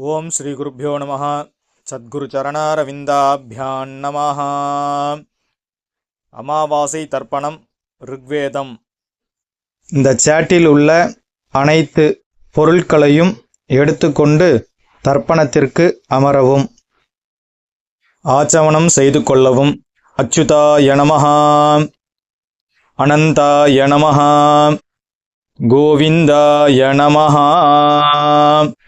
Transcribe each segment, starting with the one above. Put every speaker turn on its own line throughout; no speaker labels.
ஓம் ஸ்ரீ குருப்பியோ நம சத்குருச்சரணாரவிந்தாபியான் நம அமாவாசை தர்ப்பணம் ருக்வேதம். இந்த சேட்டில் உள்ள அனைத்து பொருட்களையும் எடுத்துக்கொண்டு தர்ப்பணத்திற்கு அமரவும். ஆச்சமனம் செய்து கொள்ளவும். அச்சுதாய நமஹ. அனந்தாய நமஹ. கோவிந்தாய நமஹ.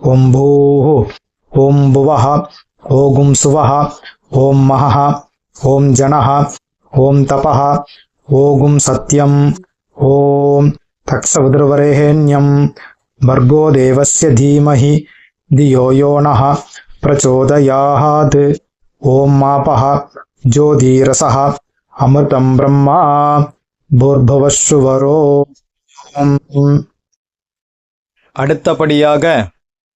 ஓம் பூः ஓம் புவः ஓகும் சுவः ஓம் மகः ஓம் ஜனः ஓம் தபः ஓகும் சத்யம் ஓம் தக்ஷவிதுர்வரேண்யம் भर्गो देवस्य धीमहि धियो यो नः प्रचोदयात् ॐ मापः ज्योतिरसः अमृतं ब्रह्मा भूर्भुवस्सुवरो ॐ
அடுத்தபடியாக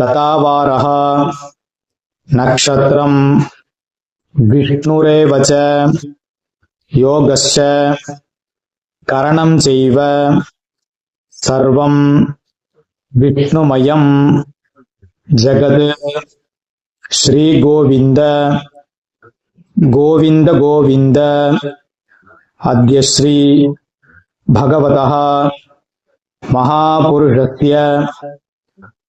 तथा वारः नक्षत्रम् विष्णुरेव च योगश्च करणम् चैव सर्वम् विष्णुमयम् जगत् श्रीगोविन्द गोविन्द गोविन्द अद्य श्री भगवतः महापुरुषस्य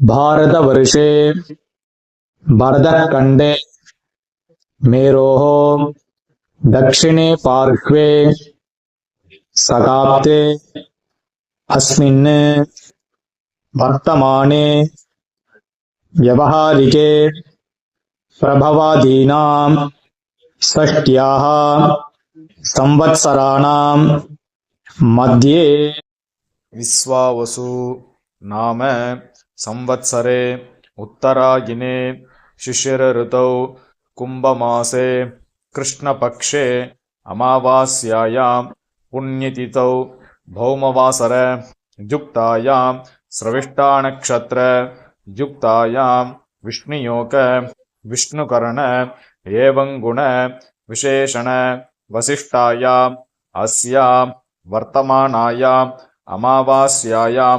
भारतवर्षे भरतखण्डे मेरोः दक्षिणे पार्श्वे सकाब्दे अस्मिन् वर्तमाने व्यवहारिके प्रभवादीनाम् षष्ट्याः संवत्सराणाम् मध्ये
विश्वावसु नाम संवत्सरे उत्तरायिने शिशिरऋतौ कुम्भमासे कृष्णपक्षे अमावास्यायां पुण्यतिथौ भौमवासर युक्तायां स्रविष्टानक्षत्र युक्तायां विष्णुयोक विष्णुकरण एवङ्गुण विशेषण वसिष्ठायाम् अस्यां वर्तमानायाम् अमावास्यायां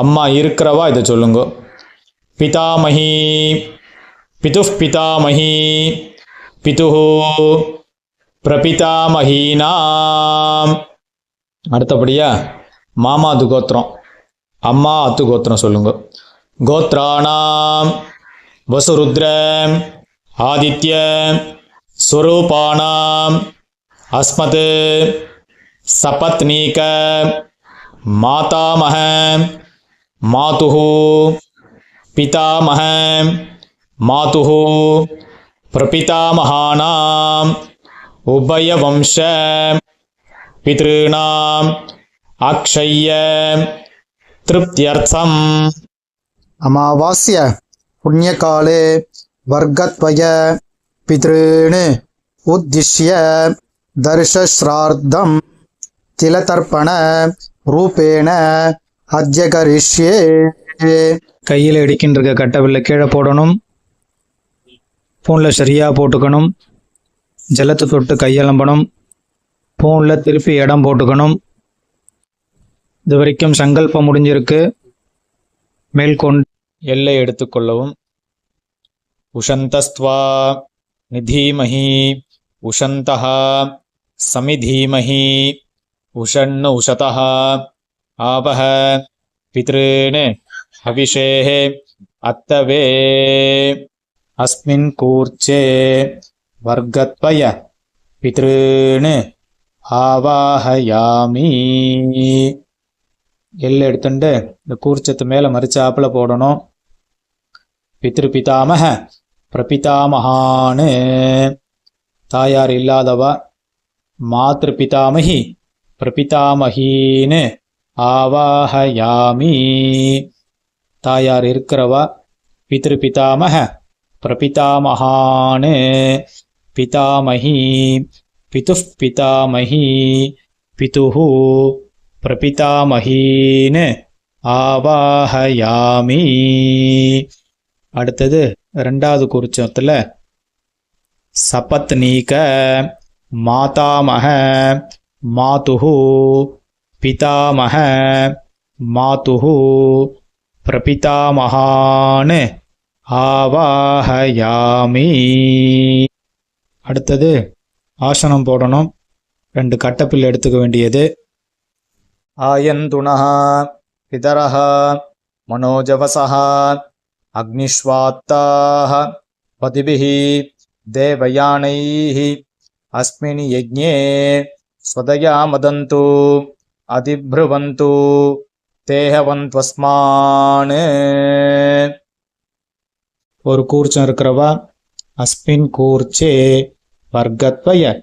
அம்மா இருக்கிறவா இதை சொல்லுங்க. பிதாமகி பிதுः பிதாமகி பிது பிரபிதாமகீனாம். அடுத்தபடியா மாமாது கோத்திரம் அம்மா அத்து கோத்திரம் சொல்லுங்க. கோத்ராணாம் வசுருத்ர ஆதித்ய ஸ்வரூபானாம் அஸ்மத் சபத்னீக மாதாமக मातुः पितामह मातुः प्रपितामहानाम् उभयवंश पितॄणाम् अक्षय्य तृप्त्यर्थम्
अमावास्य पुण्यकाले वर्गद्वय पितॄन् उद्दिश्य दर्शश्राद्धं तिलतर्पण रूपेण ஹஜ்ஜ கரிஷ்யே
கையில் இடிக்கின்ற கட்டவில்லை. கீழே போடணும். ஃபோனில் சரியாக போட்டுக்கணும். ஜலத்தை தொட்டு கையலம்பணும். ஃபோனில் திருப்பி இடம் போட்டுக்கணும். இது வரைக்கும் சங்கல்பம் முடிஞ்சிருக்கு. மேல்கொண்டு எல்லை எடுத்துக்கொள்ளவும் உஷந்தஸ்துவா நிதீமஹி உஷந்தா சமிதீமஹி உஷன்னு உஷதா ஆபஹ பித்ருன் हविषेः अत्तवे अस्मिन् कूर्चे वर्गत्वय பித்ருன்னு ஆவாஹயாமி எல் எடுத்துட்டு இந்த கூர்ச்சத்து மேலே மறிச்சாப்புல போடணும் பித்ரு பிதாமக பிரபிதாமகான்னு தாயார் இல்லாதவா மாத்ரு பிதாமகி பிரபிதாமகின்னு ஆவாஹயாமி. தாயார் இருக்கிறவா? பித்ரு பிதாமக பிரபிதாமகான்னு பிதாமகி பிதுः பிதாமகி பிதுஹு பிரபிதாமகீன்னு ஆவாஹயாமி. அடுத்தது ரெண்டாவது குறிச்சத்தில் சபத்னீக மாதாமக மாதுஹு பிதாமக மாதுகு பிரபிதாமகான் ஆவாஹயாமி அடுத்தது ஆசனம் போடணும். ரெண்டு கட்டப்பில் எடுத்துக்க வேண்டியது. ஆயந்துணா பிதரஹ மனோஜவசஹ அக்னிஸ்வாத்தாக பதிபிஹி தேவயானைஹி. அஸ்மின் யஜ்ஞே ஸ்வதயா மதந்து அதிப்ருவந்து தேகவந்த்வஸ்மானு ஒரு கூர்ச்சம் இருக்கிறவா? அஸ்மின் கூர்ச்சே வர்க்கத்வய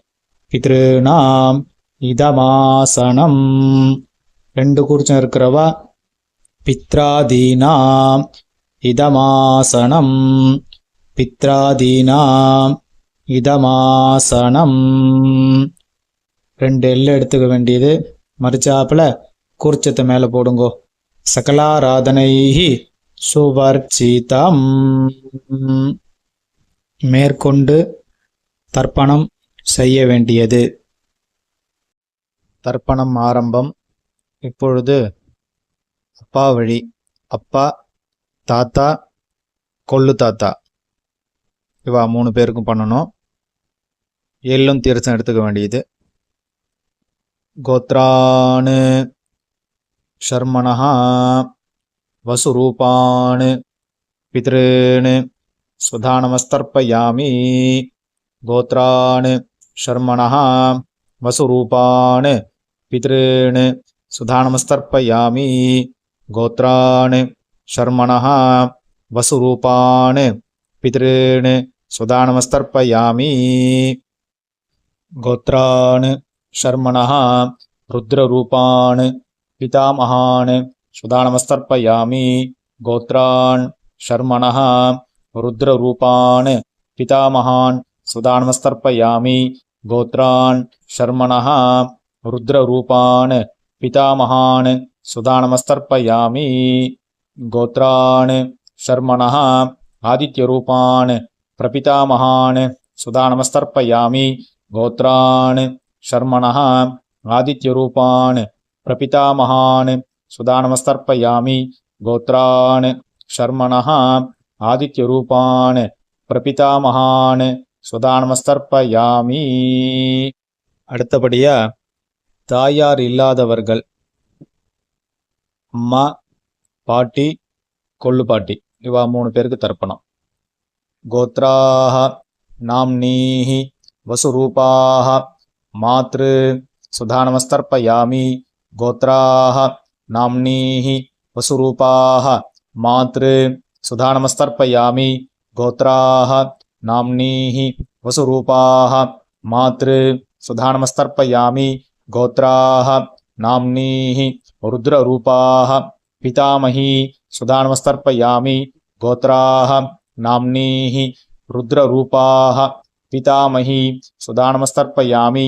பித்ருநாம் இதமாசனம். ரெண்டு கூர்ச்சம் இருக்கிறவா? பித்ராதீனாம் இதமாசனம். பித்ராதீனாம் இதமாசனம். ரெண்டு எல்லு எடுத்துக்க வேண்டியது. மறிச்சாப்புல கூர்ச்சத்தை மேலே போடுங்கோ. சகலாராதனைஹி சுவர்ச்சிதம். மேற்கொண்டு தர்ப்பணம் செய்ய வேண்டியது. தர்ப்பணம் ஆரம்பம். இப்பொழுது அப்பா வழி. அப்பா தாத்தா கொள்ளு தாத்தா. இவா மூணு பேருக்கும் பண்ணணும். எள்ளும் தீர்த்தம் எடுத்துக்க வேண்டியது. गोत्रान् शर्मणः वसुरूपान् पितॄन् स्वधानमस्तर्पयामि गोत्रान् शर्मणः वसुरूपान् पितॄन् सुधानमस्तर्पयामि। गोत्रान् शर्मणः वसुरूपान् पितॄन् सुधानमस्तर्पयामि। गोत्रान् शर्मणः रुद्ररूपान् पितामहान् सुदानमस्तर्पयामि। गोत्रान् शर्मणः रुद्ररूपान् पितामहान् सुदानमस्तर्पयामि। गोत्रान् शर्मणः रुद्ररूपान् पितामहान् सुदानमस्तर्पयामि। गोत्रान् शर्मणः आदित्यरूपान् प्रपितामहान् सुदानमस्तर्पयामि। गोत्रान् शर्मणः आदित्यरूपान् प्रपितामहान् सुदानमस्तर्पयामि गोत्रान् शर्मणः आदित्यरूपान् பிரபிதாமகான் சுதானமஸ்தர்ப்பயாமி அடுத்தபடியா தாயார் இல்லாதவர்கள் அம்மா பாட்டி கொள்ளு பாட்டி இவா மூணு பேருக்கு தர்ப்பணம் கோத்ராக நாம்னீஹி வசுரூபாக మాతృ సుధానమస్తర్పయామి గోత్రాహ నామ్నీ వసురూపాహ మాతృ సుధానమస్తర్పయామి గోత్రాహ నామ్నీ వసురూపాహ మాతృ సుధానమస్తర్పయామి గోత్రాహ నామ్నీ రుద్రరూపాహ పితామహీ సుధానమస్తర్పయామి గోత్రాహ నామ్నీ రుద్రరూపాహ పితామహీ సుధానమస్తర్పయామి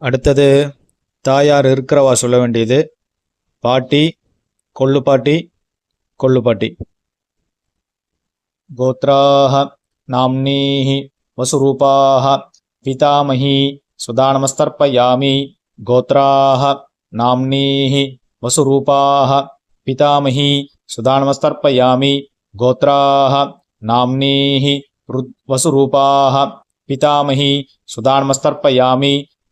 அடுத்தது தாயார் இருக்கிறவா சொல்ல வேண்டியது? பாட்டி கொள்ளு பாட்டி கொள்ளு பாட்டி. கோத்ராஹ நாம்னீஹி வசுரூபாஹ பிதாமஹி சுதானமஸ்தர்ப்பயாமி. கோத்ராஹ நாம்னீஹி வசுரூபாஹ பிதாமஹி சுதானமஸ்தர்ப்பயாமி. கோத்ராஹ நாம்னீஹி வசுரூபாஹ பிதாமஹி சுதானமஸ்தர்ப்பயாமி.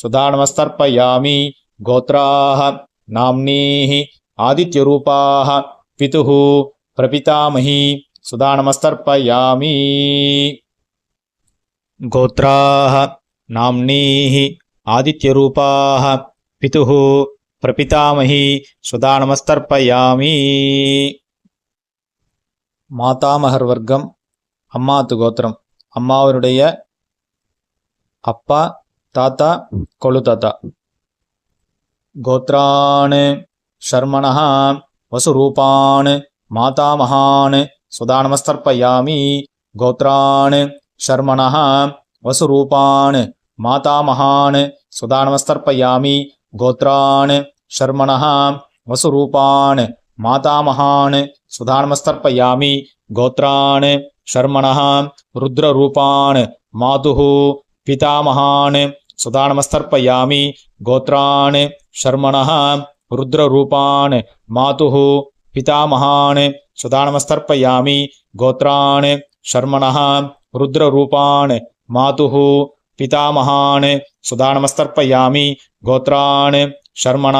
सुदानमस्तर्पयामि गोत्राः नाम्नीः आदित्यरूपाः पितुः प्रपितामही सुदानमस्तर्पयामि गोत्राः नाम्नीः आदित्यरूपाः पितुः प्रपितामही सुदानमस्तर्पयामि மாதாமகர் வர்க்கம் அம்மாத்து கோத்திரம் அம்மாவருடைய அப்பா தாத்தா கொழு தாத்தா. கோத்ரான் ஷர்மணா வசுரூபான் மாதாமகான் சுதா நமஸ்தர்ப்பயாமி கோத்ரான் ஷர்மணா வசுரூபான் மாதாமகான் சுதா நமஸ்தர்ப்பயாமி கோத்ரான் ஷர்மணா வசுரூபான் மாதாமகான் சுதா நமஸ்தர்ப்பயாமி கோத்ரான் ஷர்மணா ருத்ரரூபான் மாதுः பிதாமகான் సదానమస్తర్పయామి గోత్రాన్ శర్మణ రుద్రరూపాన్ మాతు పితామహాన్ సదానమస్తర్పయామి గోత్రాన్ శర్మణ రుద్రరూపాన్ మాతు పితామహాన్ సుధానమస్తర్పయామి గోత్రాన్ శర్మణ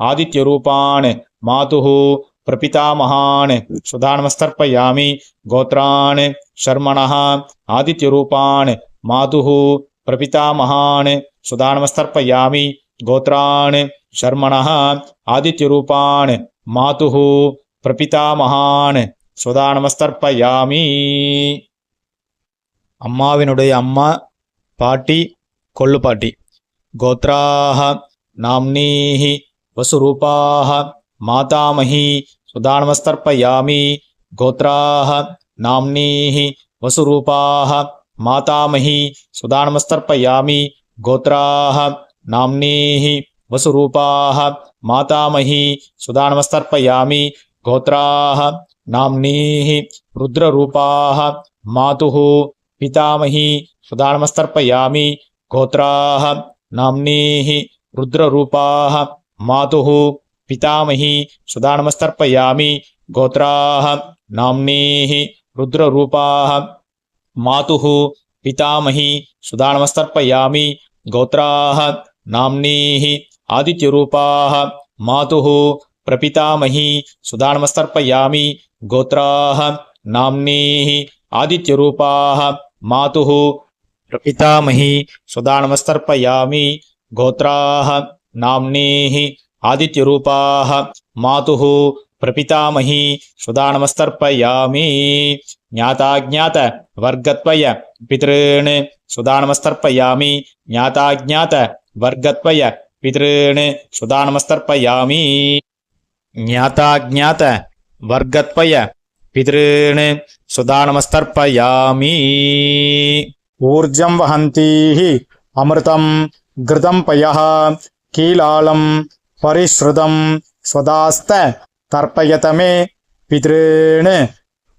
ఆదిత్యరూపాన్ మాతు ప్రపితామహాన్ సుధానమస్తర్పయామి గోత్రాన్ శర్మణ ఆదిత్యరూపాన్ మాతు ప్రపితామహాన్ సుదానమస్తర్పయామి గోత్రాన్ శర్మణ ఆదిత్యరూపాన్ మాతు ప్రపితామహాన్ సుదానమస్తర్పయామి అమ్మావినుడే అమ్మ పాటి కొళ్ళుపాటి గోత్రా నామ్నీ వసురూపా మాతామహీ సుదానమస్తర్పయామి గోత్రా నామ్నీ వసురూపా మాతామహి సుధానమస్తర్పయామి గోత్రా నామ్నీ వసురూపా మాతామహి సుధానమస్తర్పయామి గోత్రా నామ్నీ రుద్రరూపా మాతు పితామహి సుధానమస్తర్పయామి గోత్రా నామ్నీ రుద్రరూపా మాతు పితామహి సుధానమస్తర్పయామి గోత్రా నామ్నీ రుద్రరూపా మాతు పితామహి సుధానమస్తర్పయామి గోత్రా నామ్నీ ఆదిత్యరూపా మాతు ప్రపితామహీ సుధానమస్తర్పయామి గోత్రా నామ్నీ ఆదిత్యరూపా మాతు ప్రపితామహీ సుధానమస్తర్పయామి గోత్రా నామ్నీ ఆదిత్యరూపా మాతు नाम्नीः आदित्यरूपाः मातुः प्रपितामही सुधा नमस्तर्पयामि ज्ञाताज्ञात वर्गत्वय पितॄन् सुधा नमस्तर्पयामि ज्ञाताज्ञात वर्गत्वय पितॄन् सुधा नमस्तर्पयामि ज्ञाताज्ञात वर्गत्वय पितॄन् सुधा नमस्तर्पयामि
ऊर्जं वहन्तीः अमृतं घृतं पयः कीलालं परिश्रुतं स्वदास्त தர்ப்பயதமே பித்ருணு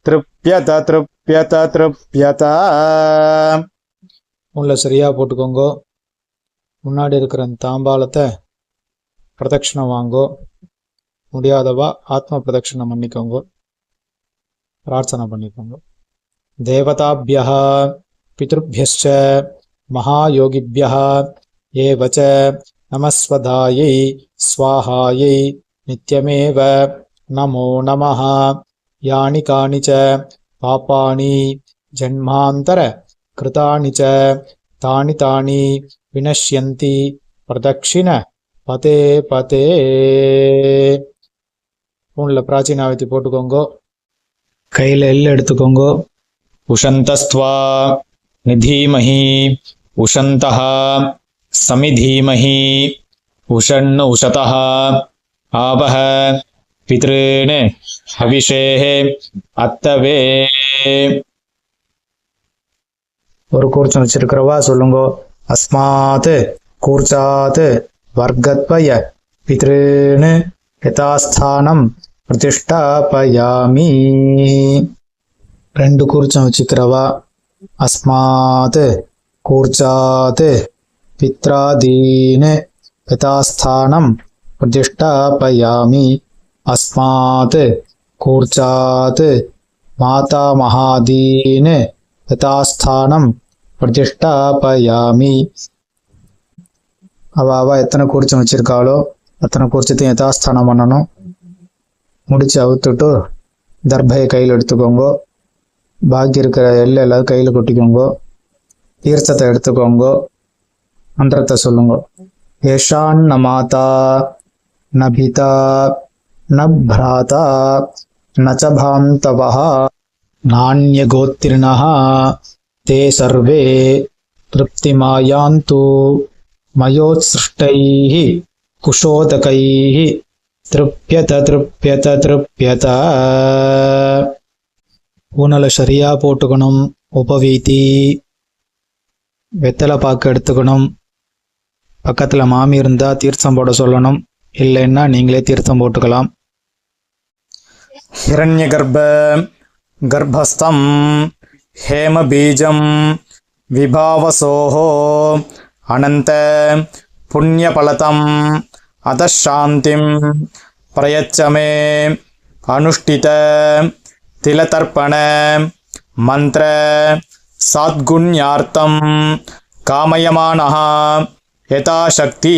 திருப்யத திருப்யத திருப்பியதா
உள்ள சரியா போட்டுக்கோங்க. முன்னாடி இருக்கிற அந்த தாம்பாலத்தை பிரதட்சிணம் வாங்கோ. முடியாதவா ஆத்ம பிரதட்சிணம் பண்ணிக்கோங்க. பிரார்த்தனை பண்ணிக்கோங்க. தேவதாபியா பிதృభ్యశ్చ மகாயோகிபியா ஏவச்ச நமஸ்வதாயை ஸ்வாஹாயை நித்யமேவ நமோ நமः யானி காணி ச பாப்பானி ஜன்மாந்தர கிருதானி ச தானி தானி வினஷ்யந்தி பிரதட்சிண பதே பதே ஃபோனில் பிராச்சீனாவத்தி போட்டுக்கோங்கோ கையில் எல் எடுத்துக்கோங்கோ। உஷந்தஸ்துவா நிதீமஹி உஷந்தா சமிதீமஹி உஷன்னு உஷதா। ஆவஹ பித்ருன் ஹவிஷேः அத்தவே ஒரு கூர்ச்சம் வச்சிருக்கிறவா சொல்லுங்க அஸ்மாத் கூர்ச்சாத் வர்க்கத்வய பித்ருன்னு யதாஸ்தானம் பிரதிஷ்டாபயாமி ரெண்டு கூர்ச்சம் வச்சுக்கிறவா அஸ்மாத் கூர்ச்சாத் பித்ராதீன் யதாஸ்தானம் பிரதிஷ்டாபயாமி அஸ்மாத் கூர்ச்சாத் மாதாமகாதீன் யதாஸ்தானம் பிரதிஷ்டாபயாமி அவ அவ எத்தனை கூர்ச்சம் வச்சிருக்காளோ அத்தனை கூர்ச்சத்தையும் யதாஸ்தானம் பண்ணணும் முடிச்சு அவுத்துட்டு தர்பையை கையில் எடுத்துக்கோங்க பாக்கி இருக்கிற எல்லை எல்லாரும் கையில் கொட்டிக்கோங்க தீர்த்தத்தை எடுத்துக்கோங்க மந்திரத்தை சொல்லுங்க ஏஷான் மாதா ந பிதா ந பிராதா ந ச பாந்தவः नान्यगोत्रिणः ते सर्वे तृप्तिमायान्तु मयोत्सृष्टैः कुशोदकैः तृप्यत तृप्यत तृप्यत ஊனலை சரியாக போட்டுக்கணும் உபவீதி வெத்தலை பாக்கு எடுத்துக்கணும் பக்கத்தில் மாமி இருந்தால் தீர்த்தம் போட சொல்லணும் இல்லைன்னா நீங்களே தீர்த்தம் போட்டுக்கலாம்.
ஹிரண்ய கர்ப்ப கர்ப்பஸ்தம் ஹேமபீஜம் விபாவசோஹோ அனந்த புண்ணியபலதம் அதாந்திம் பிரயச்சமே அனுஷ்டித திலதர்ப்பண மந்திர சாத்குண்யார்த்தம் காமயமானஹா யதாசக்தி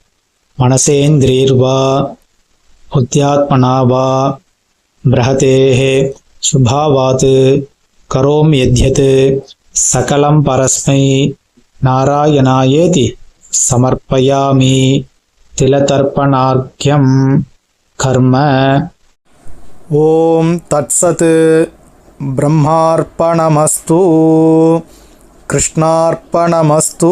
மனசேந்திரீர்வா புத்தியாத்மனா வா பிரஹதேः சுபாவாத் கரோம் யத்யத் சகலம் பரஸ்மை நாராயணாயேதி சமர்ப்பயாமி திலதர்ப்பணார்க்கியம் கர்ம. ஓம் தத்சத் பிரம்மார்ப்பணமஸ்து கிருஷ்ணார்ப்பணமஸ்து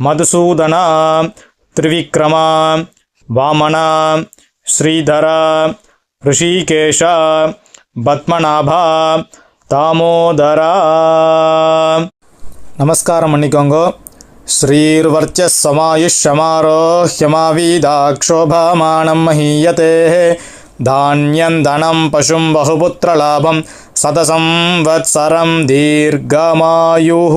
మధుసూదన త్రివిక్రమ వామన శ్రీధర ఋషికేశ పద్మనాభ దామోదర నమస్కారం మణికొంగో श्रीर्वर्चस्समायुष्यमारोह्यमावीदाक्षोभामाणं महीयतेः धान्यं धनं पशुं बहुपुत्रलाभं सतसंवत्सरं दीर्घमायुः